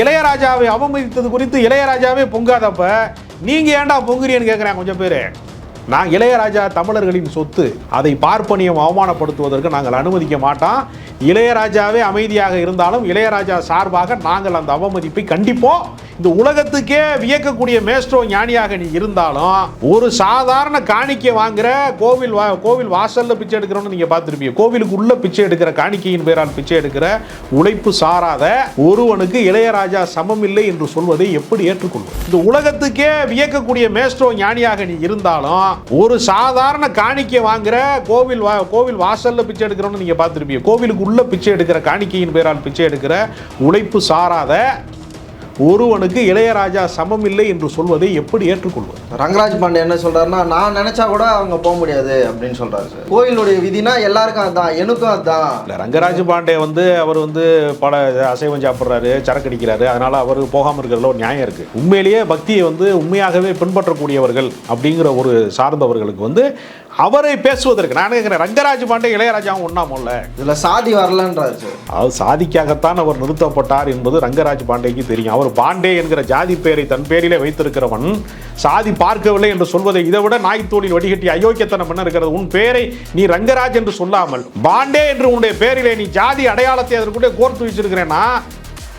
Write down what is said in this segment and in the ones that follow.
இளையராஜாவை அவமதித்தது குறித்து இளையராஜாவே பொங்காதப்ப நீங்க ஏன்டா பொங்குறீன்னு கேட்குறேன் கொஞ்சம் பேர். நான் இளையராஜா தமிழர்களின் சொத்து அதை பார்ப்பனியம் அவமானப்படுத்துவதற்கு நாங்கள் அனுமதிக்க மாட்டோம். இளையராஜாவே அமைதியாக இருந்தாலும் இளையராஜா சார்பாக நாங்கள் அந்த அவமதிப்பை கண்டிப்போம் இந்த உலகத்துக்கே வியக்கக்கூடிய மேஸ்ட்ரோ ஞானியாக நீ இருந்தாலும் ஒரு சாதாரண காணிக்கை வாங்குற கோவில் வா கோவில் வாசலில் பிச்சை எடுக்கிறோன்னு நீங்கள் பார்த்துருப்பீங்க. கோவிலுக்கு உள்ள பிச்சை எடுக்கிற காணிக்கையின் பேரால் பிச்சை எடுக்கிற உழைப்பு சாராத ஒருவனுக்கு இளையராஜா சமம் இல்லை என்று சொல்வதை எப்படி ஏற்றுக்கொள்வோம் இந்த உலகத்துக்கே வியக்கக்கூடிய மேஸ்ட்ரோ ஞானியாக நீ இருந்தாலும் ஒரு சாதாரண காணிக்கை வாங்குற கோவில் வா கோவில் வாசலில் பிச்சை எடுக்கிறோன்னு நீங்கள் பார்த்துருப்பீங்க. கோவிலுக்கு உள்ள பிச்சை எடுக்கிற காணிக்கையின் பேரால் பிச்சை எடுக்கிற உழைப்பு சாராத ஒருவனுக்கு இளையராஜா சமம் இல்லை என்று சொல்வதை எப்படி ஏற்றுக்கொள்வது? ரங்கராஜ் பாண்டே என்ன சொல்றாருன்னா நான் நினைச்சா கூட அவங்க போக முடியாது அப்படின்னு சொல்றாரு சார். கோயிலுடைய விதினா எல்லாருக்கும் அதான் எனக்கும் அதான். இல்ல ரங்கராஜ் பாண்டே வந்து அவர் வந்து பல அசைவம் சாப்பிட்றாரு சரக்கு அடிக்கிறாரு அதனால அவர் போகாமல் இருக்கிறதுல ஒரு நியாயம் இருக்கு. உண்மையிலேயே பக்தியை வந்து உண்மையாகவே பின்பற்றக்கூடியவர்கள் அப்படிங்கிற ஒரு சார்ந்தவர்களுக்கு வந்து அவரை பேசுவதற்கு நான் கேட்கிறேன் ரங்கராஜ் பாண்டே இளையராஜாவும் ஒண்ணாமல்ல? இதுல சாதி வரலன்றாரு சார். அது சாதிக்காகத்தான் அவர் நிறுத்தப்பட்டார் என்பது ரங்கராஜ் பாண்டேக்கு தெரியும். அவர் பாண்டே என்கிற ஜாதி பெயரை தன் பேரிலே வைத்திருக்கிறவன் சாதி பார்க்கவில்லை என்று சொல்வதை இதை விட நாய்த்தோளில் வடிகட்டி அயோக்கியத்தனம் என்ன இருக்கிறது? உன் பேரை நீ ரங்கராஜ் என்று சொல்லாமல் பாண்டே என்று உன்னுடைய பேரிலே நீ ஜாதி அடையாளத்தை அதற்குள்ளே கோர்த்து வச்சிருக்கிறேன்னா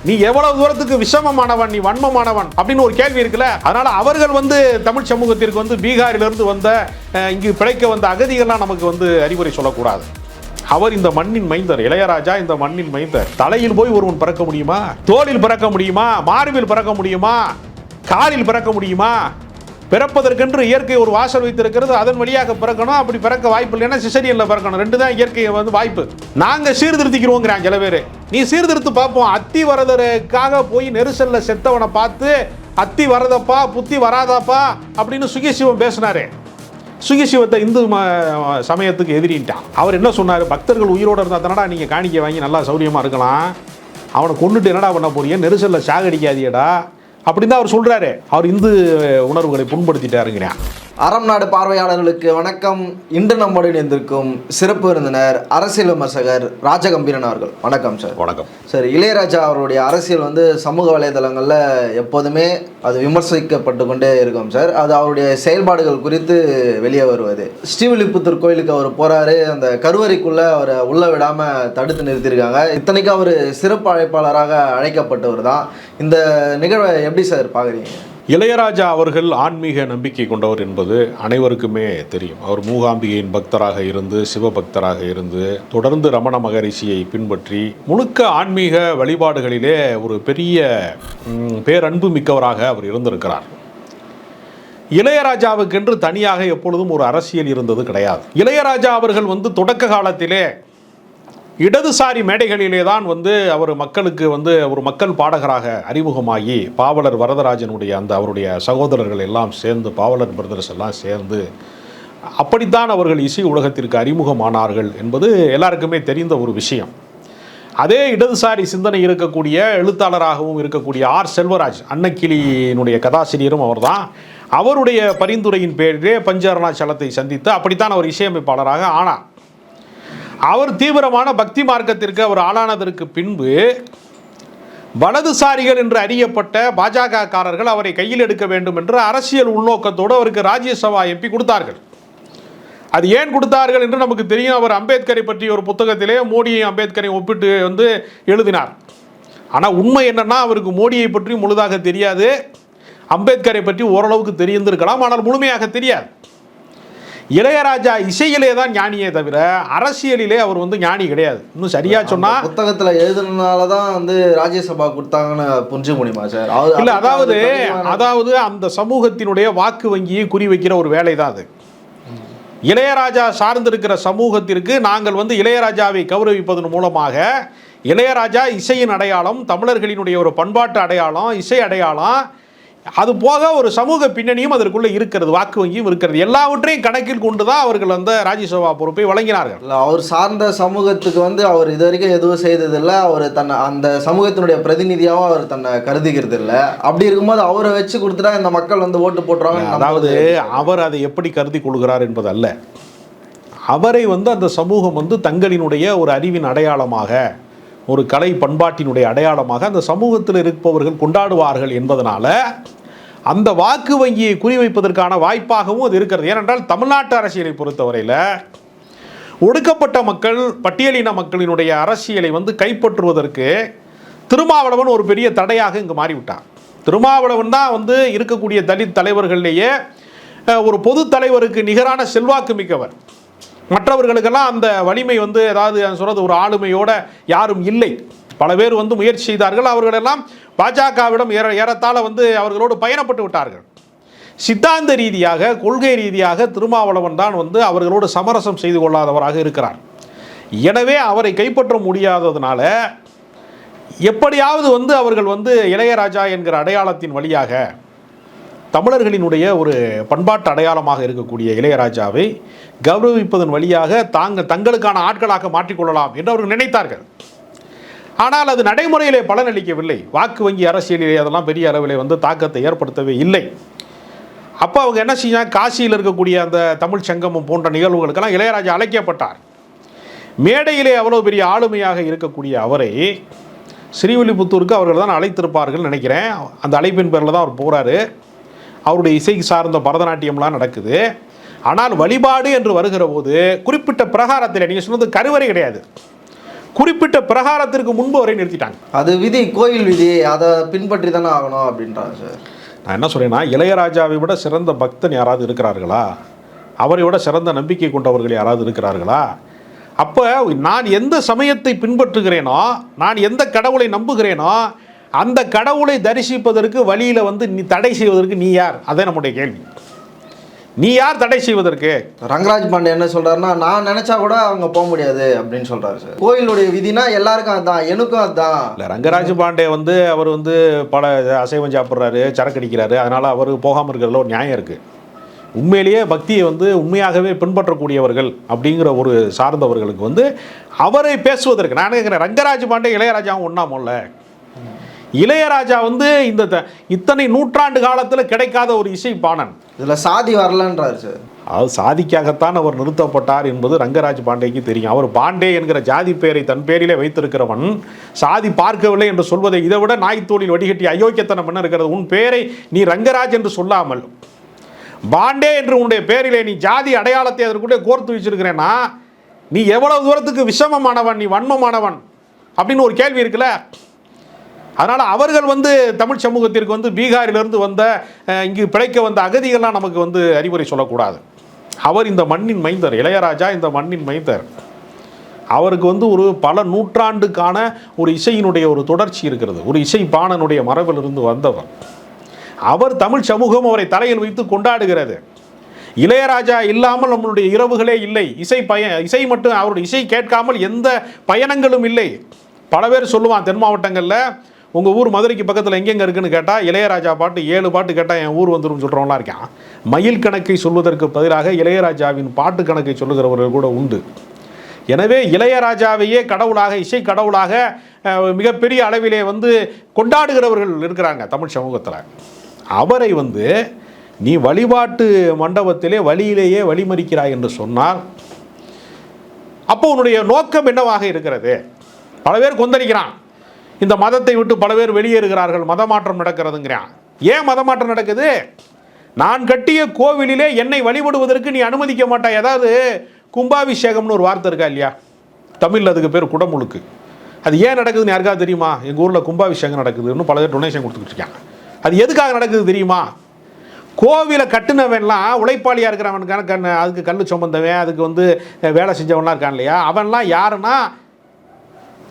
நீ எவ்வளவு தூரத்துக்கு விஷமமானவன் நீ வன்மமானவன் அப்படின்னு ஒரு கேள்வி இருக்குல்ல? அதனால அவர்கள் வந்து தமிழ் சமூகத்திற்கு வந்து பீகாரிலிருந்து வந்த இங்கு பிழைக்க வந்த அகதிகள்லாம் நமக்கு வந்து அறிவுரை சொல்லக்கூடாது. அவர் இந்த மண்ணின் மைந்தர் இளையராஜா இந்த மண்ணின் மைந்தர். தலையில் போய் ஒருவன் பிறக்க முடியுமா? தோளில் பிறக்க முடியுமா? மார்பில் பிறக்க முடியுமா? காலில் பிறக்க முடியுமா? பிறப்பதற்கென்று இயற்கை ஒரு வாசல் வைத்திருக்கிறது அதன் வழியாக பிறக்கணும். அப்படி பிறக்க வாய்ப்பு இல்லைன்னா சிசரியன்ல பிறக்கணும். ரெண்டு தான் இயற்கை வந்து வாய்ப்பு. நாங்கள் சீர்திருத்திக்கிறோங்கிறான் சில பேர். நீ சீர்திருத்து பார்ப்போம். அத்தி வரதற்காக போய் நெரிசலில் செத்தவனை பார்த்து அத்தி வரதப்பா புத்தி வராதாப்பா அப்படின்னு சுகிசிவம் பேசினாரு. சுகிசிவத்தை இந்து ம- சமயத்துக்கு எதிரின்ட்டான். அவர் என்ன சொன்னார்? பக்தர்கள் உயிரோடு இருந்தால் தானடா நீங்கள் காணிக்கை வாங்கி நல்லா சௌரியமாக இருக்கலாம். அவனை கொண்டுட்டு என்னடா பண்ண போறீங்க? நெரிசலில் சாகடிக்காதியடா அப்படின்னு தான் அவர் சொல்கிறாரு அவர் இந்து உணர்வுகளை புண்படுத்திட்டாருங்கிறான் அறம் நாடு பார்வையாளர்களுக்கு வணக்கம். இன்று நம்முடன் இணைந்திருக்கும் சிறப்பு விருந்தினர் அரசியல் விமர்சகர் ராஜகம்பீரன் அவர்கள். வணக்கம் சார் வணக்கம். சார் இளையராஜா அவருடைய அரசியல் வந்து சமூக வலைதளங்களில் எப்போதுமே அது விமர்சிக்கப்பட்டு கொண்டே இருக்கும் சார் அது அவருடைய செயல்பாடுகள் குறித்து வெளியே வருவது. ஸ்ரீவில்லிபுத்தூர் கோயிலுக்கு அவர் போறாரு. அந்த கருவறைக்குள்ள அவரை உள்ள விடாம தடுத்து நிறுத்தியிருக்காங்க. இத்தனைக்கும் அவர் சிறப்பு அழைப்பாளராக அழைக்கப்பட்டவர் தான். இந்த நிகழ்வை எப்படி சார் பார்க்குறீங்க? இளையராஜா அவர்கள் ஆன்மீக நம்பிக்கை கொண்டவர் என்பது அனைவருக்குமே தெரியும். அவர் மூகாம்பிகையின் பக்தராக இருந்து சிவபக்தராக இருந்து தொடர்ந்து ரமண மகரிஷியை பின்பற்றி முழுக்க ஆன்மீக வழிபாடுகளிலே ஒரு பெரிய பேரன்பு மிக்கவராக அவர் இருந்திருக்கிறார். இளையராஜாவுக்கென்று தனியாக எப்பொழுதும் ஒரு அரசியல் இருந்தது கிடையாது. இளையராஜா அவர்கள் வந்து தொடக்க காலத்திலே இடதுசாரி மேடைகளிலே தான் வந்து அவர் மக்களுக்கு வந்து ஒரு மக்கள் பாடகராக அறிமுகமாகி பாவலர் வரதராஜனுடைய அந்த அவருடைய சகோதரர்கள் எல்லாம் சேர்ந்து பாவலர் பிரதர்ஸ் எல்லாம் சேர்ந்து அப்படித்தான் அவர்கள் இசை உலகத்திற்கு அறிமுகமானார்கள் என்பது எல்லாருக்குமே தெரிந்த ஒரு விஷயம். அதே இடதுசாரி சிந்தனை இருக்கக்கூடிய எழுத்தாளராகவும் இருக்கக்கூடிய ஆர். செல்வராஜ் அன்னக்கிளியினுடைய கதாசிரியரும் அவர்தான். அவருடைய பரிந்துரையின் பேரிலே பஞ்சரணாச்சலத்தை சந்தித்து அப்படித்தான் அவர் இசையமைப்பாளராக ஆனார். அவர் தீவிரமான பக்தி மார்க்கத்திற்கு அவர் ஆளானதற்கு பின்பு வலதுசாரிகள் என்று அறியப்பட்ட பாஜக காரர்கள் அவரை கையில் எடுக்க வேண்டும் என்று அரசியல் உள்நோக்கத்தோடு அவருக்கு ராஜ்யசபா எம்பி கொடுத்தார்கள். அது ஏன் கொடுத்தார்கள் என்று நமக்கு தெரியும். அவர் அம்பேத்கரை பற்றி ஒரு புத்தகத்திலே மோடியையும் அம்பேத்கரையும் ஒப்பிட்டு வந்து எழுதினார். ஆனால் உண்மை என்னென்னா அவருக்கு மோடியை பற்றி முழுதாக தெரியாது. அம்பேத்கரை பற்றி ஓரளவுக்கு தெரிந்திருக்கலாம். ஆனால் முழுமையாக தெரியாது. இளையராஜா இசையிலே தான் ஞானியே தவிர அரசியலிலே அவர் வந்து ஞானி கிடையாது. இன்னும் சரியா சொன்னா அந்த புத்தகத்துல எழுதுனதுனால தான் வந்து ராஜ்யசபா கொடுத்தாங்கன்னு புரிஞ்சுக்க முடியுமா சார் இல்ல அதாவது அதாவது அந்த சமூகத்தினுடைய வாக்கு வங்கியை குறிவைக்கிற ஒரு வேலை தான் அது. இளையராஜா சார்ந்திருக்கிற சமூகத்திற்கு நாங்கள் வந்து இளையராஜாவை கௌரவிப்பதன் மூலமாக இளையராஜா இசையின் அடையாளம் தமிழர்களினுடைய ஒரு பண்பாட்டு அடையாளம் இசை அடையாளம் அது போக ஒரு சமூக பின்னணியும் அதற்குள்ள இருக்கிறது வாக்கு வங்கியும் இருக்கிறது. எல்லாவற்றையும் கணக்கில் கொண்டு தான் அவர்கள் அந்த ராஜ்யசபா பொறுப்பை வழங்கினார்கள். அவர் சார்ந்த சமூகத்துக்கு வந்து அவர் இது வரைக்கும் எதுவும் செய்ததில்ல. அவர் தன்னை அந்த சமூகத்தினுடைய பிரதிநிதியாகவும் அவர் தன்னை கருதிக்கிறது இல்ல அப்படி இருக்கும்போது அவரை வச்சு கொடுத்துட்டா இந்த மக்கள் வந்து ஓட்டு போட்டுருவாங்க அதாவது அவர் அதை எப்படி கருதி கொள்கிறார் என்பது அல்ல அவரை வந்து அந்த சமூகம் வந்து தங்களினுடைய ஒரு அறிவின் அடையாளமாக ஒரு கலை பண்பாட்டினுடைய அடையாளமாக அந்த சமூகத்தில் இருப்பவர்கள் கொண்டாடுவார்கள் என்பதனால அந்த வாக்கு வங்கியை குறிவைப்பதற்கான வாய்ப்பாகவும் அது இருக்கிறது. ஏனென்றால் தமிழ்நாட்டு அரசியலை பொறுத்தவரையில் ஒடுக்கப்பட்ட மக்கள் பட்டியலின மக்களினுடைய அரசியலை வந்து கைப்பற்றுவதற்கு திருமாவளவன் ஒரு பெரிய தடையாக இங்கு மாறிவிட்டார் திருமாவளவன் தான் வந்து இருக்கக்கூடிய தலித் தலைவர்களிலேயே ஒரு பொது தலைவருக்கு நிகரான செல்வாக்கு மிக்கவர். மற்றவர்களுக்கெல்லாம் அந்த வலிமை வந்து ஏதாவது சொல்கிறது ஒரு ஆளுமையோட யாரும் இல்லை. பல பேர் வந்து முயற்சி செய்தார்கள். அவர்களெல்லாம் பாஜகவிடம் ஏற ஏறத்தாழ வந்து அவர்களோடு பயணப்பட்டு விட்டார்கள். சித்தாந்த ரீதியாக கொள்கை ரீதியாக திருமாவளவன் தான் வந்து அவர்களோடு சமரசம் செய்து கொள்ளாதவராக இருக்கிறார். எனவே அவரை கைப்பற்ற முடியாததுனால எப்படியாவது வந்து அவர்கள் வந்து இளையராஜா என்கிற அடையாளத்தின் வழியாக தமிழர்களினுடைய ஒரு பண்பாட்டு அடையாளமாக இருக்கக்கூடிய இளையராஜாவை கௌரவிப்பதன் வழியாக தாங்கள் தங்களுக்கான ஆட்களாக மாற்றிக்கொள்ளலாம் என்று அவர்கள் நினைத்தார்கள். ஆனால் அது நடைமுறையிலே பலனளிக்கவில்லை. வாக்கு வங்கி அரசியலிலே அதெல்லாம் பெரிய அளவில் வந்து தாக்கத்தை ஏற்படுத்தவே இல்லை. அப்போ அவங்க என்ன செஞ்சாங்க? காசியில் இருக்கக்கூடிய அந்த தமிழ் சங்கமம் போன்ற நிகழ்வுகளுக்கெல்லாம் இளையராஜா அழைக்கப்பட்டார். மேடையிலே அவ்வளோ பெரிய ஆளுமையாக இருக்கக்கூடிய அவரை ஸ்ரீவில்லிபுத்தூருக்கு அவர்கள் தான் அழைத்திருப்பார்கள் நினைக்கிறேன். அந்த அழைப்பின் பேரில் தான் அவர் போகிறாரு அவருடைய இசை சார்ந்த பரதநாட்டியம்லாம் நடக்குது. ஆனால் வழிபாடு என்று வருகிற போது குறிப்பிட்ட பிரகாரத்தில் நீங்கள் சொன்னது கருவறை கிடையாது. குறிப்பிட்ட பிரகாரத்திற்கு முன்பு வரை நிறுத்திட்டாங்க. அது விதி கோயில் விதி அதை பின்பற்றி தானே ஆகணும் அப்படின்றாங்க சார். நான் என்ன சொல்றேன்னா இளையராஜாவை விட சிறந்த பக்தன் யாராவது இருக்கிறார்களா? அவரை விட சிறந்த நம்பிக்கை கொண்டவர்கள் யாராவது இருக்கிறார்களா? அப்போ நான் எந்த சமயத்தை பின்பற்றுகிறேனோ நான் எந்த கடவுளை நம்புகிறேனோ அந்த கடவுளை தரிசிப்பதற்கு வழியில் வந்து நீ தடை செய்வதற்கு நீ யார்? அதே நம்முடைய கேள்வி. நீ யார் தடை செய்வதற்கு? ரங்கராஜ் பாண்டே என்ன சொல்றாருன்னா நான் நினைச்சா கூட அவங்க போக முடியாது அப்படின்னு சொல்றாரு சார். கோயிலுடைய விதினா எல்லாருக்கும் அதான் எனக்கும் அதான். இல்லை ரங்கராஜ் பாண்டே வந்து அவர் வந்து பல அசைவம் சாப்பிட்றாரு சரக்கு அடிக்கிறாரு. அதனால் அவர் போகாமல் இருக்கிறதுல ஒரு நியாயம் இருக்குது உண்மையிலேயே பக்தியை வந்து உண்மையாகவே பின்பற்றக்கூடியவர்கள் அப்படிங்கிற ஒரு சார்ந்தவர்களுக்கு வந்து அவரை பேசுவதற்கு நான் கேட்குறேன் ரங்கராஜ் பாண்டே இளையராஜாவும் ஒன்றாமல்ல இளையராஜா வந்து இந்த இத்தனை நூற்றாண்டு காலத்தில் கிடைக்காத ஒரு இசை பாணன். இதுல சாதி வரலன்றாரு சார். அது சாதிக்காகத்தான் அவர் நிறுத்தப்பட்டார் என்பது ரங்கராஜ் பாண்டேக்கு தெரியும். அவர் பாண்டே என்கிற ஜாதி பெயரை தன் பேரிலே வைத்திருக்கிறவன் சாதி பார்க்கவில்லை என்று சொல்வதை இதை விட நாய்த்தோளில் வடிகட்டி அயோக்கியத்தனம் என்ன இருக்கிறது? உன் பெயரை நீ ரங்கராஜ் என்று சொல்லாமல். பாண்டே என்று உன்னுடைய பேரிலே நீ ஜாதி அடையாளத்தை அதற்குள்ளே கோர்த்து வச்சிருக்கிறேன்னா நீ எவ்வளவு தூரத்துக்கு விஷமமானவன் நீ வன்மமானவன் அப்படின்னு ஒரு கேள்வி இருக்குல்ல? அதனால் அவர்கள் வந்து தமிழ் சமூகத்திற்கு வந்து பீகாரிலிருந்து வந்த இங்கு பிழைக்க வந்த அகதிகள்லாம் நமக்கு வந்து அறிவுரை சொல்லக்கூடாது. அவர் இந்த மண்ணின் மைந்தர் இளையராஜா இந்த மண்ணின் மைந்தர். அவருக்கு வந்து ஒரு பல நூற்றாண்டுக்கான ஒரு இசையினுடைய ஒரு தொடர்ச்சி இருக்கிறது. ஒரு இசை பாணனுடைய மரபிலிருந்து வந்தவர். அவர் தமிழ் சமூகம் அவரை தலையில் வைத்து கொண்டாடுகிறது. இளையராஜா இல்லாமல் நம்மளுடைய இரவுகளே இல்லை. இசை பய இசை மட்டும் அவருடைய இசை கேட்காமல் எந்த பயணங்களும் இல்லை. பல பேர் சொல்லுவான் தென் மாவட்டங்களில் உங்கள் ஊர் மதுரைக்கு பக்கத்தில் எங்கெங்கே இருக்குன்னு கேட்டால் இளையராஜா பாட்டு ஏழு பாட்டு கேட்டால் என் ஊர் வந்துடும் சொல்கிறவங்களாம் இருக்கான். மயில் கணக்கை சொல்வதற்கு பதிலாக இளையராஜாவின் பாட்டு கணக்கை சொல்லுகிறவர்கள் கூட உண்டு. எனவே இளையராஜாவையே கடவுளாக இசை கடவுளாக மிகப்பெரிய அளவிலே வந்து கொண்டாடுகிறவர்கள் இருக்கிறாங்க தமிழ் சமூகத்தில். அவரை வந்து நீ வழிபாட்டு மண்டபத்திலே வழியிலேயே வழிமறிக்கிறாய் என்று சொன்னால் அப்போ உன்னுடைய நோக்கம் என்னவாக இருக்கிறது? பல பேர் கொந்தளிக்கிறான். இந்த மதத்தை விட்டு பல பேர் வெளியேறுகிறார்கள் மதமாற்றம் நடக்கிறதுங்கிறான். ஏன் மதமாற்றம் நடக்குது? நான் கட்டிய கோவிலிலே என்னை வழிபடுவதற்கு நீ அனுமதிக்க மாட்டாய். ஏதாவது கும்பாபிஷேகம்னு ஒரு வார்த்தை இருக்கா இல்லையா? தமிழில் அதுக்கு பேர் குடமுழுக்கு. அது ஏன் நடக்குதுன்னு யாருக்காவது தெரியுமா? எங்கள் ஊரில் கும்பாபிஷேகம் நடக்குதுன்னு பல பேர் டொனேஷன் கொடுத்துக்கிட்டு இருக்காங்க. அது எதுக்காக நடக்குது தெரியுமா? கோவிலை கட்டுனவன்லாம் உழைப்பாளியாக இருக்கிறவனுக்கான கண் அதுக்கு கல் சுமந்தவன் அதுக்கு வந்து வேலை செஞ்சவன்லாம் இருக்கான் இல்லையா? அவன்லாம் யாருன்னா?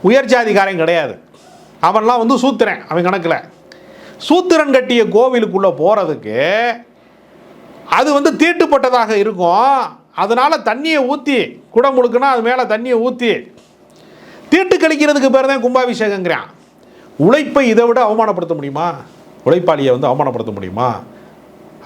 உயர் ஜாதிக்காரன் கிடையாது. அவன்லாம் வந்து சூத்திரன் அவன் கணக்கில். சூத்திரன் கட்டிய கோவிலுக்குள்ளே போகிறதுக்கு அது வந்து தீட்டுப்பட்டதாக இருக்கும். அதனால் தண்ணியை ஊற்றி குடம் முழுக்குனா அது மேலே தண்ணியை ஊற்றி தீட்டு கழிக்கிறதுக்கு பேர் தான் கும்பாபிஷேகங்கிறான். உழைப்பை இதை விட அவமானப்படுத்த முடியுமா? உழைப்பாளியை வந்து அவமானப்படுத்த முடியுமா?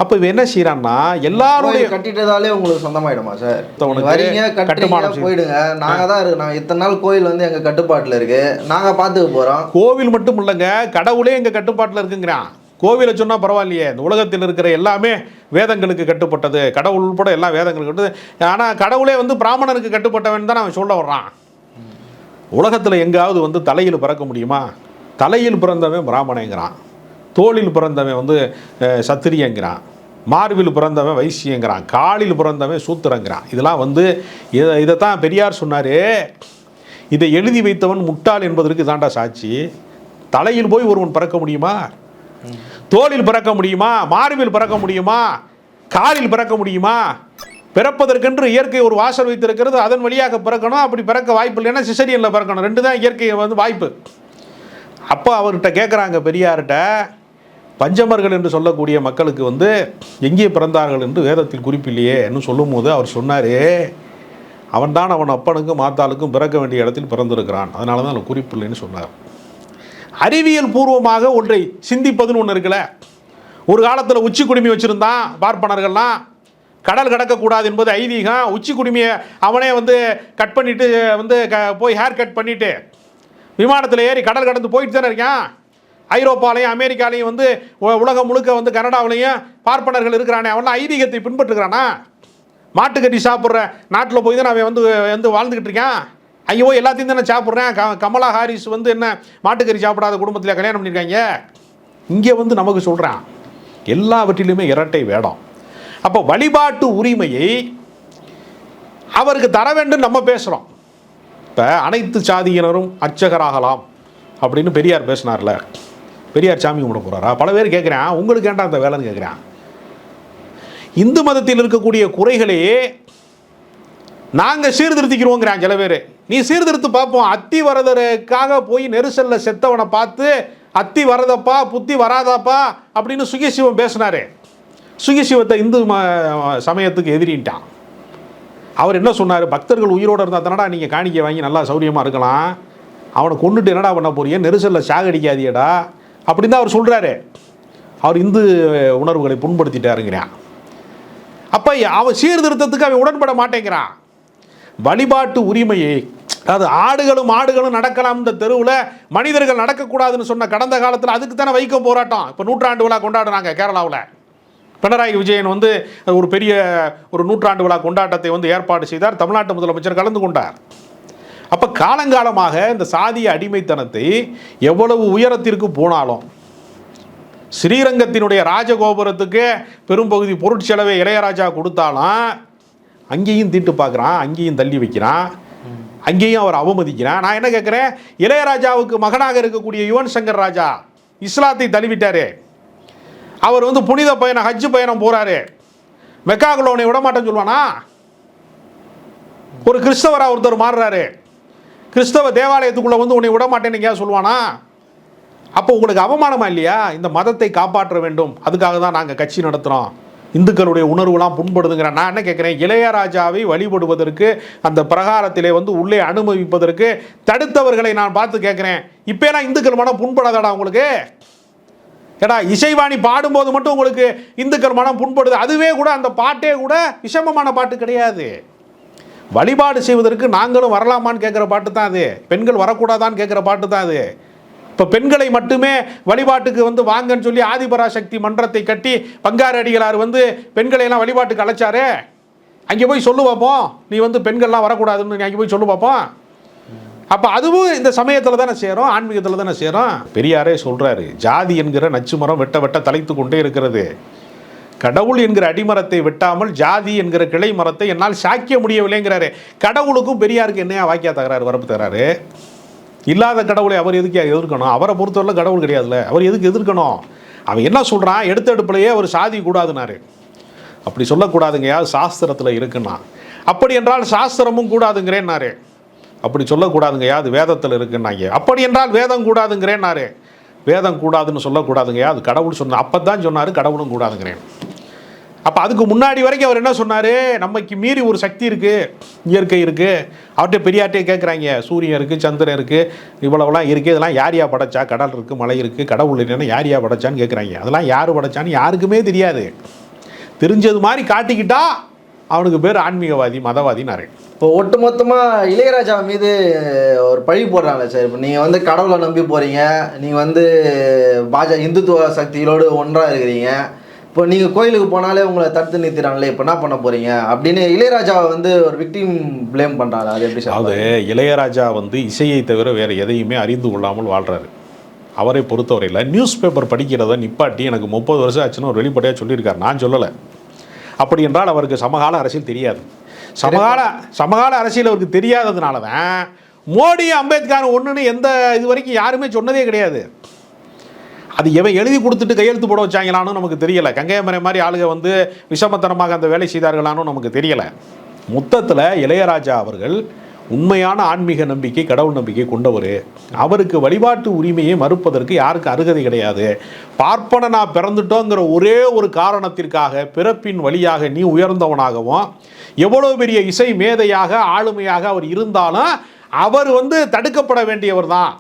அப்போ இவன் என்ன செய்கிறான்னா எல்லாருடைய கட்டிட்டதாலே உங்களுக்கு சொந்தமாயிடுமா சார்? வரீங்க கட்டுமானம் போயிடுங்க. நாங்க தான் இருக்கு நாங்க இத்தனை நாள் கோயில் வந்து எங்க கட்டுப்பாட்டுல இருக்கு. நாங்க பாத்துக்க போறோம். கோவில் மட்டும் இல்லைங்க கடவுளே எங்கள் கட்டுப்பாட்டில் இருக்குங்கிறான். கோவிலை சொன்னால் பரவாயில்லையே இந்த உலகத்தில் இருக்கிற எல்லாமே வேதங்களுக்கு கட்டுப்பட்டது. கடவுள் உட்பட எல்லா வேதங்களுக்கு கட்டுது ஆனால் கடவுளே வந்து பிராமணனுக்கு கட்டுப்பட்டவன் தான் அவன் சொல்ல வர்றான். உலகத்தில் எங்காவது வந்து தலையில் பிறக்க முடியுமா? தலையில் பிறந்தவன் பிராமணங்கிறான். தோளில் பிறந்தவன் வந்து சத்திரியங்கிறான். மார்பில் பிறந்தவன் வைசியங்கிறான் காலில் பிறந்தவன் சூத்திரங்கிறான். இதெல்லாம் வந்து இதை இதைத்தான் பெரியார் சொன்னார். இதை எழுதி வைத்தவன் முட்டாள் என்பதற்கு தாண்டா சாட்சி. தலையில் போய் ஒருவன் பிறக்க முடியுமா? தோளில் பிறக்க முடியுமா? மார்பில் பிறக்க முடியுமா? காலில் பிறக்க முடியுமா? பிறப்பதற்கென்று இயற்கை ஒரு வாசல் வைத்திருக்கிறது அதன் வழியாக பிறக்கணும். அப்படி பிறக்க வாய்ப்பு இல்லைன்னா சிசரியனில் பிறக்கணும். ரெண்டு தான் இயற்கை வந்து வாய்ப்பு. அப்போ அவர்கிட்ட கேட்குறாங்க பெரியார்கிட்ட பஞ்சமர்கள் என்று சொல்லக்கூடிய மக்களுக்கு வந்து எங்கே பிறந்தார்கள் என்று வேதத்தில் குறிப்பில்லையே என்று சொல்லும்போது அவர் சொன்னார் அவன்தான் அவன் அப்பனுக்கும் மாத்தாளுக்கும் பிறக்க வேண்டிய இடத்தில் பிறந்திருக்கிறான். அதனால தான் அவன் குறிப்பில்லைன்னு சொன்னார். அறிவியல் பூர்வமாக ஒன்றை சிந்திப்பதுன்னு ஒன்று இருக்குல்ல. ஒரு காலத்தில் உச்சி குடுமி வச்சுருந்தான் பார்ப்பனர்கள்லாம் கடல் கடக்கக்கூடாது என்பது ஐதீகம். உச்சி குடுமியை அவனே வந்து கட் பண்ணிவிட்டு வந்து க போய் ஹேர் கட் பண்ணிட்டு விமானத்தில் ஏறி கடல் கடந்து போயிட்டு தானே இருக்கான். ஐரோப்பாலையும் அமெரிக்காலையும் வந்து உலகம் முழுக்க வந்து கனடாவிலையும் பார்ப்பனர்கள் இருக்கிறானே அவன்லாம் ஐதீகத்தை பின்பற்றுக்கிறானா மாட்டுக்கறி சாப்பிட்ற நாட்டில் போய் தான் அவன் வந்து வந்து வாழ்ந்துக்கிட்டு இருக்கான்? ஐயோ எல்லாத்தையும் தானே சாப்பிட்றேன்? க கமலா ஹாரிஸ் வந்து என்ன மாட்டுக்கறி சாப்பிடாத குடும்பத்தில் கல்யாணம் பண்ணியிருக்காங்க? இங்கே வந்து நமக்கு சொல்கிறான் எல்லாவற்றிலுமே இரட்டை வேடம். அப்போ வழிபாட்டு உரிமையை அவருக்கு தர வேண்டும் நம்ம பேசுகிறோம் இப்போ அனைத்து சாதியினரும் அர்ச்சகராகலாம் அப்படின்னு பெரியார் பேசினார்ல. பெரியார் சாமி கும்பிட போகிறாரா பல பேர் கேட்குறேன் உங்களுக்கு ஏன்டா அந்த வேலைன்னு கேட்குறேன் இந்து மதத்தில் இருக்கக்கூடிய குறைகளையே நாங்கள் சீர்திருத்திக்கிறோங்கிறான் சில பேர். நீ சீர்திருத்து பார்ப்போம். அத்தி வரதற்காக போய் நெரிசலில் செத்தவனை பார்த்து அத்தி வரதப்பா புத்தி வராதாப்பா அப்படின்னு சுகிசிவம் பேசினாரு. சுகிசிவத்தை இந்து ம சமயத்துக்கு எதிரின்ட்டான். அவர் என்ன சொன்னார்? பக்தர்கள் உயிரோடு இருந்தால் தானடா நீங்கள் காணிக்கை வாங்கி நல்லா சௌரியமாக இருக்கலாம். அவனை கொண்டுட்டு என்னடா பண்ண போறியே நெரிசலில் சாகடிக்காதியடா அப்படின்னு தான் அவர் சொல்கிறாரு அவர் இந்து உணர்வுகளை புண்படுத்திட்டாருங்கிறான் அப்போ அவன் சீர்திருத்தத்துக்கு அவன் உடன்பட மாட்டேங்கிறான். வழிபாட்டு உரிமையை அது ஆடுகளும் ஆடுகளும் நடக்கலாம் இந்த தெருவில் மனிதர்கள் நடக்கக்கூடாதுன்னு சொன்ன கடந்த காலத்தில் அதுக்கு தானே வைக்க போராட்டம். இப்போ நூற்றாண்டு விழா கொண்டாடுறாங்க கேரளாவில். பினராயி விஜயன் வந்து ஒரு பெரிய ஒரு நூற்றாண்டு விழா கொண்டாட்டத்தை வந்து ஏற்பாடு செய்தார். தமிழ்நாட்டு முதலமைச்சர் கலந்து கொண்டார். காலங்காலமாக இந்த சாதிய அடிமைத்தனத்தை எவ்வளவு உயரத்திற்கு போனாலும் ஸ்ரீரங்கத்தினுடைய ராஜகோபுரத்துக்கு பெரும்பகுதி பொருட்செலவை இளையராஜா கொடுத்தாலும் அங்கேயும் தீட்டு பார்க்குறான் அங்கேயும் தள்ளி வைக்கிறான் அங்கேயும் அவர் அவமதிக்கிறான். நான் என்ன கேட்குறேன்? இளையராஜாவுக்கு மகனாக இருக்கக்கூடிய யுவன் சங்கர் ராஜா இஸ்லாத்தை தழுவிட்டாரு அவர் வந்து புனித பயணம் ஹஜ்ஜு பயணம் போகிறாரு மெக்காகுள்ள உன்னை விட மாட்டேன்னு சொல்லுவானா? ஒரு கிறிஸ்தவராக ஒருத்தர் மாறுறாரு. கிறிஸ்தவ தேவாலயத்துக்குள்ளே வந்து உன்னை விட மாட்டேன்னு எங்கேயாவது சொல்லுவானா? அப்போ உங்களுக்கு அவமானமா இல்லையா? இந்த மதத்தை காப்பாற்ற வேண்டும். அதுக்காக தான் நாங்கள் கட்சி நடத்துகிறோம் இந்துக்களுடைய உணர்வுலாம் புண்படுதுங்கிற நான் என்ன கேட்குறேன்? இளையராஜாவை வழிபடுவதற்கு அந்த பிரகாரத்திலே வந்து உள்ளே அனுமதிப்பதற்கு தடுத்தவர்களை நான் பார்த்து கேட்குறேன். இப்போலாம் இந்துக்கள் மனம் புண்படாதடா உங்களுக்கு? ஏடா இசைவாணி பாடும்போது மட்டும் உங்களுக்கு இந்துக்கள் மனம் புண்படுது. அதுவே கூட அந்த பாட்டே கூட விஷமமான பாட்டு கிடையாது. வழிபாடு செய்வதற்கு நாங்களும் வரலாமான்னு கேட்குற பாட்டு தான் அது. பெண்கள் வரக்கூடாதான்னு கேட்குற பாட்டு தான் அது. இப்போ பெண்களை மட்டுமே வழிபாட்டுக்கு வந்து வாங்கன்னு சொல்லி ஆதிபராசக்தி மன்றத்தை கட்டி பங்காரு அடிகளார் வந்து பெண்களை எல்லாம் வழிபாட்டுக்கு அழைச்சாரே. அங்கே போய் சொல்லு பார்ப்போம் நீ வந்து பெண்கள்லாம் வரக்கூடாதுன்னு நீ அங்கே போய் சொல்லு பார்ப்போம் அப்போ அதுவும் இந்த சமயத்தில் தானே சேரும் ஆன்மீகத்தில் தானே சேரும்? பெரியாரே சொல்கிறாரு ஜாதி என்கிற நச்சு மரம் வெட்ட வெட்ட தலைத்து கொண்டே இருக்கிறது. கடவுள் என்கிற அடிமரத்தை வெட்டாமல் ஜாதி என்கிற கிளை மரத்தை என்னால் சாக்கிய முடியவில்லைங்கிறாரு. கடவுளுக்கும் பெரியாருக்கு என்னையா வாக்கியா தகராறு வரப்பு தகராறு? இல்லாத கடவுளை அவர் எதுக்கு எதிர்க்கணும்? அவரை பொறுத்தவரை கடவுள் கிடையாதுல்ல. அவர் எதுக்கு எதிர்க்கணும்? அவன் என்ன சொல்கிறான் எடுத்தெடுப்புலையே அவர் சாதி கூடாதுனாரு. அப்படி சொல்லக்கூடாதுங்கயா சாஸ்திரத்தில் இருக்குன்னா. அப்படி என்றால் சாஸ்திரமும் கூடாதுங்கிறேன்னாரு. அப்படி சொல்லக்கூடாதுங்கய்யா அது வேதத்தில் இருக்குன்னாங்க. அப்படி என்றால் வேதம் கூடாதுங்கிறேன்னாரு. வேதம் கூடாதுன்னு சொல்லக்கூடாதுங்கய்யா அது கடவுள் சொன்ன அப்போ தான் சொன்னார் கடவுளும் கூடாதுங்கிறேன். அப்போ அதுக்கு முன்னாடி வரைக்கும் அவர் என்ன சொன்னார்? நமக்கு மீறி ஒரு சக்தி இருக்குது இயற்கை இருக்குது அவர்கிட்ட பெரியார்ட்டே கேட்குறாங்க சூரியன் இருக்குது சந்திரன் இருக்குது இவ்வளவுலாம் இருக்குது இதெல்லாம் யார் யா படைச்சா? கடல் இருக்குது மலை இருக்குது கடவுள் இல்லைன்னா யார் யா படைச்சான்னு கேட்குறாங்க அதெல்லாம் யார் படைச்சான்னு யாருக்குமே தெரியாது. தெரிஞ்சது மாதிரி காட்டிக்கிட்டா அவனுக்கு பேர் ஆன்மீகவாதி மதவாதினாரு இப்போ ஒட்டுமொத்தமாக இளையராஜா மீது ஒரு பழி போடுறாங்களே சார். இப்போ நீங்கள் வந்து கடவுளை நம்பி போகிறீங்க நீங்கள் வந்து பாஜக இந்துத்துவ சக்திகளோடு ஒன்றாக இருக்கிறீங்க. இப்போ நீங்கள் கோயிலுக்கு போனாலே உங்களை தடுத்து நிறுத்திறாங்களே இப்போ என்ன பண்ண போறீங்க? அப்படின்னு இளையராஜாவை வந்து ஒரு விக்டிம் ப்ளேம் பண்ணுறாரு அது எப்படி சார்? இளையராஜா வந்து இசையை தவிர வேறு எதையுமே அறிந்து கொள்ளாமல் வாழ்கிறாரு அவரை பொறுத்தவரையில் நியூஸ் பேப்பர் படிக்கிறத நிப்பாட்டி எனக்கு முப்பது வருஷம் ஆச்சுன்னு ஒரு வெளிப்படையாக சொல்லியிருக்காரு. நான் சொல்லலை. அப்படி என்றால் அவருக்கு சமகால அரசியல் தெரியாது. சமகால சமகால அரசியல் அவருக்கு தெரியாததுனால தான் மோடி அம்பேத்கர் ஒன்றுன்னு எந்த இது வரைக்கும் யாருமே சொன்னதே கிடையாது. அது எவன் எழுதி கொடுத்துட்டு கையெழுத்து போட வச்சாங்களான்னு நமக்கு தெரியல. கங்கையமரை மாதிரி ஆளுங்க வந்து விஷமத்தனமாக அந்த வேலை செய்தார்களான்னு நமக்கு தெரியல. மொத்தத்தில் இளையராஜா அவர்கள் உண்மையான ஆன்மீக நம்பிக்கை கடவுள் நம்பிக்கை கொண்டவர். அவருக்கு வழிபாட்டு உரிமையை மறுப்பதற்கு யாருக்கு அருகதை கிடையாது. பார்ப்பனனா பிறந்துட்டோங்கிற ஒரே ஒரு காரணத்திற்காக பிறப்பின் வழியாக நீ உயர்ந்தவனாகவும் எவ்வளோ பெரிய இசை மேதையாக ஆளுமையாக அவர் இருந்தாலும் அவர் வந்து தடுக்கப்பட வேண்டியவர் தான்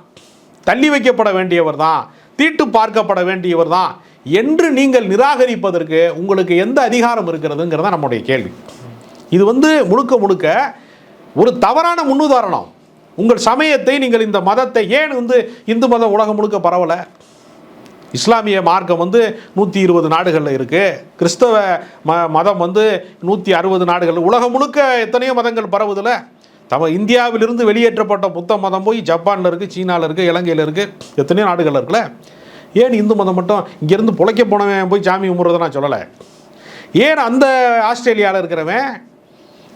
தள்ளி வைக்கப்பட வேண்டியவர் தான் தீட்டு பார்க்கப்பட வேண்டியவர் தான் என்று நீங்கள் நிராகரிப்பதற்கு உங்களுக்கு எந்த அதிகாரம் இருக்கிறதுங்கிறத நம்முடைய கேள்வி. இது வந்து முழுக்க முழுக்க ஒரு தவறான முன்னுதாரணம். உங்கள் சமயத்தை நீங்கள் இந்த மதத்தை ஏன் வந்து இந்து மதம் உலகம் முழுக்க பரவலை? இஸ்லாமிய மார்க்கம் வந்து நூற்றி இருபது நாடுகளில் இருக்குது கிறிஸ்தவ ம மதம் வந்து நூற்றி அறுபது நாடுகள். உலகம் முழுக்க எத்தனையோ மதங்கள் பரவுதில்லை தம இந்தியாவிலிருந்து வெளியேற்றப்பட்ட புத்த மதம் போய் ஜப்பானில் இருக்குது சீனாவில் இருக்குது இலங்கையில் இருக்குது எத்தனையோ நாடுகளில் இருக்குல்ல? ஏன் இந்து மதம் மட்டும் இங்கேருந்து பிழைக்க போனவன் போய் சாமி கும்பிட்றதை நான் சொல்லலை. ஏன் அந்த ஆஸ்திரேலியாவில் இருக்கிறவன்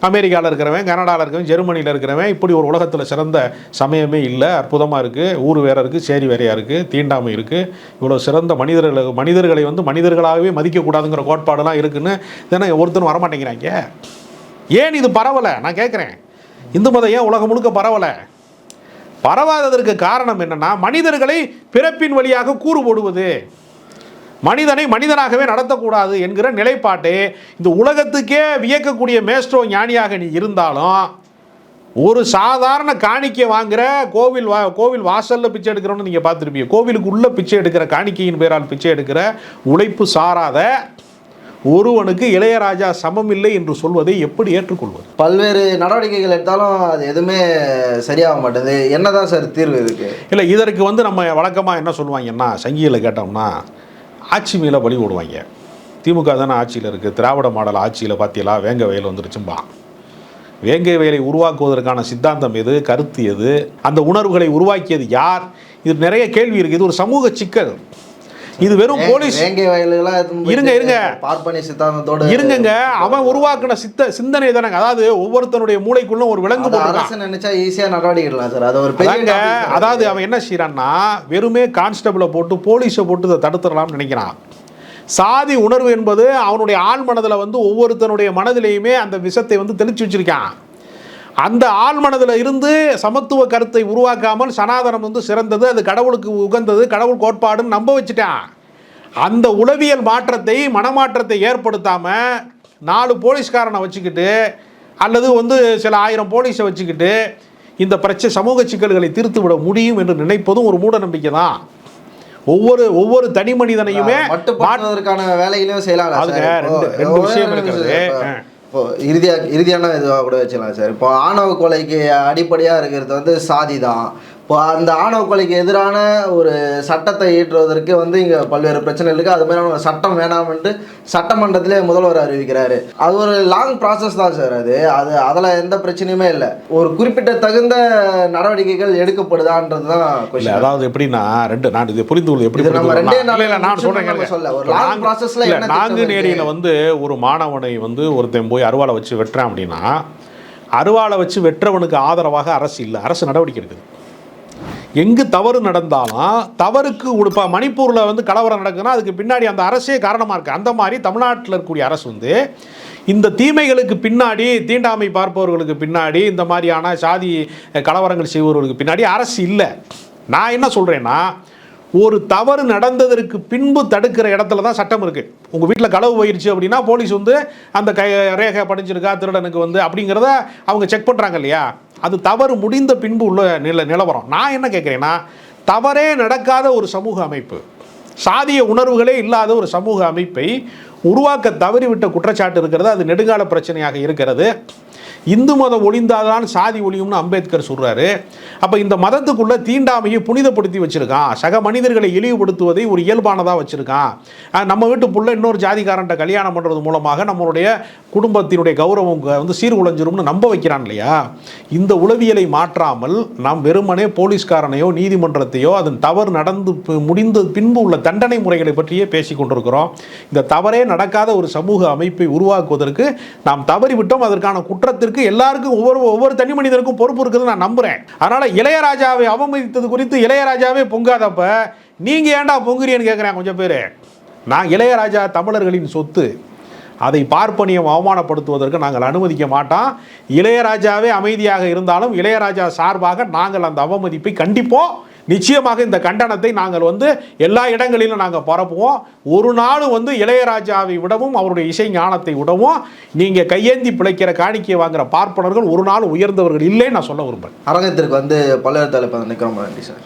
அமெரிக்காவில் இருக்கிறவன் கனடாவில் இருக்கிறவன் ஜெர்மனியில் இருக்கிறவன் இப்படி ஒரு உலகத்தில் சிறந்த சமயமே இல்லை அற்புதமாக இருக்குது ஊர் வேற இருக்குது சேரி வேறையாக இருக்குது தீண்டாமை இருக்குது இவ்வளோ சிறந்த மனிதர்கள் மனிதர்களை வந்து மனிதர்களாகவே மதிக்கக்கூடாதுங்கிற கோட்பாடெல்லாம் இருக்குன்னு தானே ஒருத்தரும் வரமாட்டேங்கிறாங்க. ஏன் இது பரவலை? நான் கேட்குறேன் இந்து மதம் ஏன் உலகம் முழுக்க பரவலை? பரவாததற்கு காரணம் என்னென்னா மனிதர்களை பிறப்பின் வழியாக கூறு போடுவது. மனிதனை மனிதனாகவே நடத்தக்கூடாது என்கிற நிலைப்பாட்டே இந்த உலகத்துக்கே வியக்கக்கூடிய மேஸ்ட்ரோ ஞானியாக நீ இருந்தாலும் ஒரு சாதாரண காணிக்கை வாங்குற கோவில் வா கோவில் வாசலில் பிச்சை எடுக்கிறோன்னு நீங்கள் பார்த்துருப்பீங்க. கோவிலுக்கு உள்ளே பிச்சை எடுக்கிற காணிக்கையின் பேரால் பிச்சை எடுக்கிற உழைப்பு சாராத ஒருவனுக்கு இளையராஜா சமம் இல்லை என்று சொல்வதை எப்படி ஏற்றுக்கொள்வது? பல்வேறு நடவடிக்கைகள் எடுத்தாலும் அது எதுவுமே சரியாக மாட்டேது என்னதான் சார் தீர்வு இதுக்கு? இல்லை இதற்கு வந்து நம்ம வழக்கமாக என்ன சொல்லுவாங்கன்னா சங்கியில் கேட்டோம்னா ஆட்சி மேலே பலி போடுவாங்க திமுக தானே ஆட்சியில் இருக்குது திராவிட மாடல் ஆட்சியில் பார்த்தீங்களா வேங்க வயல் வந்துருச்சும்பா. வேங்கை வயலை உருவாக்குவதற்கான சித்தாந்தம் எது கருத்து எது அந்த உணர்வுகளை உருவாக்கியது யார்? இது நிறைய கேள்வி இருக்குது. இது ஒரு சமூக சிக்கல். இது வெறும் போலீஸ். இருங்க, இருங்க. பார்ப்பனிய சித்தாந்தத்தோட இருங்கங்க. அவன் உருவாக்குன சித்த சிந்தனை தானங்க. அதாவது ஒவ்வொருத்தனுடைய மூளைக்குள்ளும் ஒரு விலங்கு அரசு நினைச்சா ஈஸியா நடவடிக்கை எடுக்கலாம் சார். அது ஒரு பெரிய. அதாவது அவன் என்ன செய்யறான்னா வெறுமே கான்ஸ்டபிளை போட்டு போலீஸை போட்டு இதை தடுத்துடலாம்னு நினைக்கிறான். சாதி உணர்வு என்பது அவனுடைய ஆள் மனதில் வந்து ஒவ்வொருத்தனுடைய மனதிலையுமே அந்த விஷத்தை வந்து தெளிச்சு வச்சிருக்கான். அந்த ஆள் மனதில் இருந்து சமத்துவ கருத்தை உருவாக்காமல் சனாதனம் வந்து சிறந்தது அது கடவுளுக்கு உகந்தது கடவுள் கோட்பாடுன்னு நம்ப வச்சுட்டான். அந்த உளவியல் மாற்றத்தை மனமாற்றத்தை ஏற்படுத்தாம நாலு போலீஸ்காரனை வச்சுக்கிட்டு அல்லது வந்து சில ஆயிரம் போலீஸை வச்சுக்கிட்டு இந்த பிரச்சனை சமூக சிக்கல்களை தீர்த்து விட முடியும் என்று நினைப்பதும் ஒரு மூட நம்பிக்கை தான். ஒவ்வொரு ஒவ்வொரு தனி மனிதனையுமே மட்டுப்படுத்துவதற்கான வேலைகளையும் செய்யலாம் இப்போ ரெண்டு- ரெண்டு விஷயம் ஒரு இப்போ இறுதியாக இறுதியான இதுவாக கூட வச்சுக்கலாம் சார். இப்போ ஆணவ கொலைக்கு அடிப்படையாக இருக்கிறது வந்து சாதி தான். இப்போ அந்த ஆணவ கொலைக்கு எதிரான ஒரு சட்டத்தை இயற்றுவதற்கு வந்து இங்கே பல்வேறு பிரச்சனை இருக்குது அது மாதிரி சட்டம் வேணாம்ன்ட்டு சட்டமன்றத்திலே முதல்வர் அறிவிக்கிறாரு அது ஒரு லாங் ப்ராசஸ் தான் சார் அது அது அதில் எந்த பிரச்சனையுமே இல்லை ஒரு குறிப்பிட்ட தகுந்த நடவடிக்கைகள் எடுக்கப்படுதான்றது தான் அதாவது எப்படின்னா ரெண்டு நான் இது புரிந்து கொள்வது எப்படி நம்ம ரெண்டே? நாள்ல இல்ல, நான் கேளுங்க. சொல்ல. ஒரு என்ன திட்டம் நாங்குநேரியில இருக்கு? வந்து ஒரு மாணவனை வந்து ஒருத்தன் போய் அருவாளை வச்சு வெட்டுறான் அப்படின்னா அருவாளை வச்சு வெட்டுறவனுக்கு ஆதரவாக அரசு இல்லை அரசு நடவடிக்கை எடுக்குது எங்கு தவறு நடந்தாலும் தவறுக்கு இப்போ மணிப்பூரில் வந்து கலவரம் நடக்குதுன்னா அதுக்கு பின்னாடி அந்த அரசே காரணமாக இருக்குது அந்த மாதிரி தமிழ்நாட்டில் இருக்கக்கூடிய அரசு வந்து இந்த தீமைகளுக்கு பின்னாடி தீண்டாமை பார்ப்பவர்களுக்கு பின்னாடி இந்த மாதிரியான சாதி கலவரங்கள் செய்பவர்களுக்கு பின்னாடி அரசு இல்லை. நான் என்ன சொல்கிறேன்னா ஒரு தவறு நடந்ததற்கு பின்பு தடுக்கிற இடத்துல தான் சட்டம் இருக்குது உங்கள் வீட்டில் களவு போயிடுச்சு அப்படின்னா போலீஸ் வந்து அந்த கை ரேகை படிஞ்சிருக்கா திருடனுக்கு வந்து அப்படிங்கிறத அவங்க செக் பண்ணுறாங்க இல்லையா? அது தவறு முடிந்த பின்பு உள்ள நில நிலவரம். நான் என்ன கேட்குறேன்னா தவறே நடக்காத ஒரு சமூக அமைப்பு சாதிய உணர்வுகளே இல்லாத ஒரு சமூக அமைப்பை உருவாக்க தவறிவிட்ட குற்றச்சாட்டு இருக்கிறது அது நெடுங்கால பிரச்சனையாக இருக்கிறது. இந்து மதம் ஒளிந்தாதான் சாதி ஒளியும்னு அம்பேத்கர் சொல்கிறாரு அப்போ இந்த மதத்துக்குள்ளே தீண்டாமையை புனிதப்படுத்தி வச்சுருக்கான். சக மனிதர்களை இழிவுபடுத்துவதை ஒரு இயல்பானதாக வச்சுருக்கான். நம்ம வீட்டு புள்ள இன்னொரு ஜாதிக்காரன்ட்ட கல்யாணம் பண்ணுறது மூலமாக நம்மளுடைய குடும்பத்தினுடைய கௌரவம் வந்து சீர்குலைஞ்சிரும்னு நம்ப வைக்கிறான் இல்லையா? இந்த உளவியலை மாற்றாமல் நாம் வெறுமனே போலீஸ்காரனையோ நீதிமன்றத்தையோ அதன் தவறு நடந்து முடிந்த பின்பு உள்ள தண்டனை முறைகளை பற்றியே பேசி கொண்டிருக்கிறோம் இந்த தவறே நடக்காத ஒரு சமூக அமைப்பை உருவாக்குவதற்கு நாம் தவறிவிட்டோம். அதற்கான குற்றத்திற்கு எல்லாருக்கும் ஒவ்வொரு ஒவ்வொரு தனி மனிதருக்கும் பொறுப்பு இருக்குதுன்னு நான் நம்புறேன். அதனால இளையராஜாவை அவமதித்தது குறித்து இளையராஜாவே பொங்காதப்ப நீங்க ஏன்டா பொங்குறீன்னு கேட்குறேன் கொஞ்சம் பேர். நான் இளையராஜா தமிழர்களின் சொத்து. அதை பார்ப்பனியம் அவமானப்படுத்துவதற்கு நாங்கள் அனுமதிக்க மாட்டோம். இளையராஜாவே அமைதியாக இருந்தாலும் இளையராஜா சார்பாக நாங்கள் அந்த அவமதிப்பை கண்டிப்போம். நிச்சயமாக இந்த கண்டனத்தை நாங்கள் வந்து எல்லா இடங்களிலும் நாங்கள் பரப்புவோம். ஒரு நாள் வந்து இளையராஜாவை விடவும் அவருடைய இசை ஞானத்தை விடவும் நீங்கள் கையேந்தி பிழைக்கிற காணிக்கை வாங்குற பார்ப்பனர்கள் ஒரு நாள் உயர்ந்தவர்கள் இல்லைன்னு நான் சொல்ல விரும்புகிறேன் அரங்கத்திற்கு வந்து பல்வேறு தலைப்பு நிற்கிறோம். நன்றி சார்.